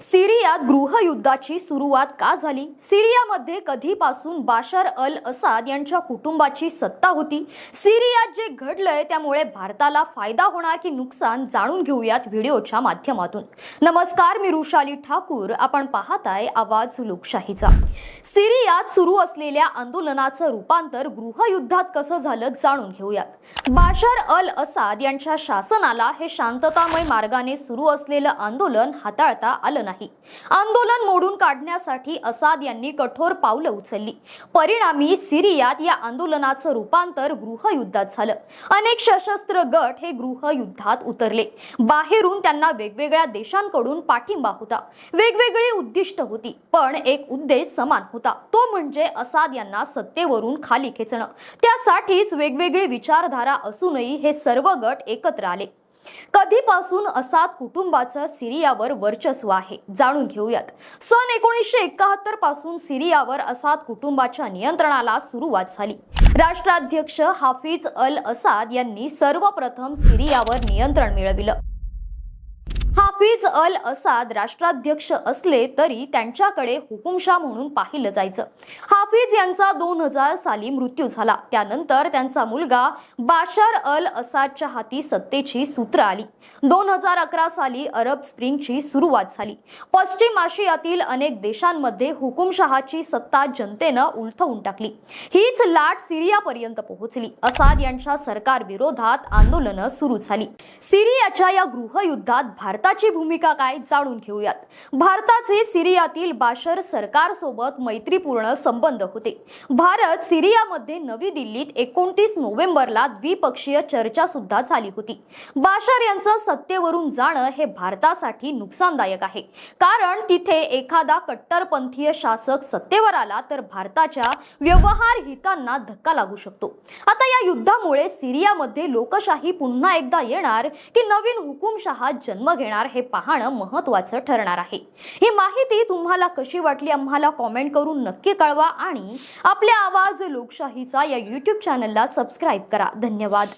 सिरियात गृहयुद्धाची सुरुवात का झाली? सिरियामध्ये कधीपासून बाशर अल असाद यांच्या कुटुंबाची सत्ता होती? सिरियात जे घडलंय त्यामुळे भारताला फायदा होणार की नुकसान जाणून घेऊयात व्हिडिओच्या माध्यमातून. नमस्कार मी रुशाली ठाकूर. आपण पाहताय आवाज लोकशाहीचा. सिरियात सुरू असलेल्या आंदोलनाचं रूपांतर गृहयुद्धात कसं झालं जाणून घेऊयात. बाशर अल असाद यांच्या शासनाला हे शांततामय मार्गाने सुरू असलेलं आंदोलन हाताळता आलं नाही. आंदोलन मोडून काढण्यासाठी असाद यांनी कठोर पावलं उचलली. परिणामी सिरियात या आंदोलनाचं रूपांतर गृहयुद्धात झालं. अनेक सशस्त्र गट हे गृहयुद्धात उतरले. बाहेरून त्यांना वेगवेगळ्या देशांकडून पाठिंबा होता. वेगवेगळी उद्दिष्ट होती पण एक उद्देश समान होता. तो म्हणजे असाद यांना सत्तेवरून खाली खेचणं. त्यासाठीच वेगवेगळी विचारधारा असूनही हे सर्व गट एकत्र आले. कधीपासून असाद कुटुंबाचं सिरियावर वर्चस्व आहे? जाणून घेऊयात. सन एकोणीसशे एकाहत्तरपासून सिरियावर असाद कुटुंबाच्या नियंत्रणाला सुरुवात झाली. राष्ट्राध्यक्ष हाफिज अल असाद यांनी सर्वप्रथम सिरियावर नियंत्रण मिळविलं. हाफिज अल असाद राष्ट्राध्यक्ष असले तरी त्यांच्याकडे हुकुमशाह म्हणून पाहिलं जायचं. हाफिज यांचा दोन हजार साली मृत्यू झाला. त्यानंतर त्यांचा मुलगा बाशार अल असादच्या हाती सत्तेची सूत्र आली. दोन हजार अकरा साली अरब स्प्रिंगची सुरुवात झाली. पश्चिम आशियातील अनेक देशांमध्ये हुकुमशहाची सत्ता जनतेनं उलथवून टाकली. हीच लाट सिरियापर्यंत पोहोचली. असाद यांच्या सरकार विरोधात आंदोलनं सुरू झाली. सिरियाच्या या गृहयुद्धात भारताची भूमिका काय जाणून घेऊयात. भारताचे सिरियातील बाशर सरकारसोबत मैत्रीपूर्ण संबंध होते. भारत सिरियामध्ये नवी दिल्लीत एकोणतीस नोव्हेंबरला द्विपक्षीय चर्चा सुद्धा झाली होती. बाशर यांचं सत्तेवरून जाणं हे भारतासाठी नुकसानदायक आहे. कारण तिथे एखादा कट्टरपंथीय शासक सत्तेवर आला तर भारताच्या व्यवहार हितांना धक्का लागू शकतो. आता या युद्धामुळे सिरियामध्ये लोकशाही पुन्हा एकदा येणार की नवीन हुकुमशहा जन्म घेणार हे पाहणं महत्वाचं ठरणार आहे. ही माहिती तुम्हाला कशी वाटली आम्हाला कॉमेंट करून नक्की कळवा आणि आपल्या आवाज लोकशाहीचा या यूट्यूब चॅनलला सबस्क्राईब करा. धन्यवाद.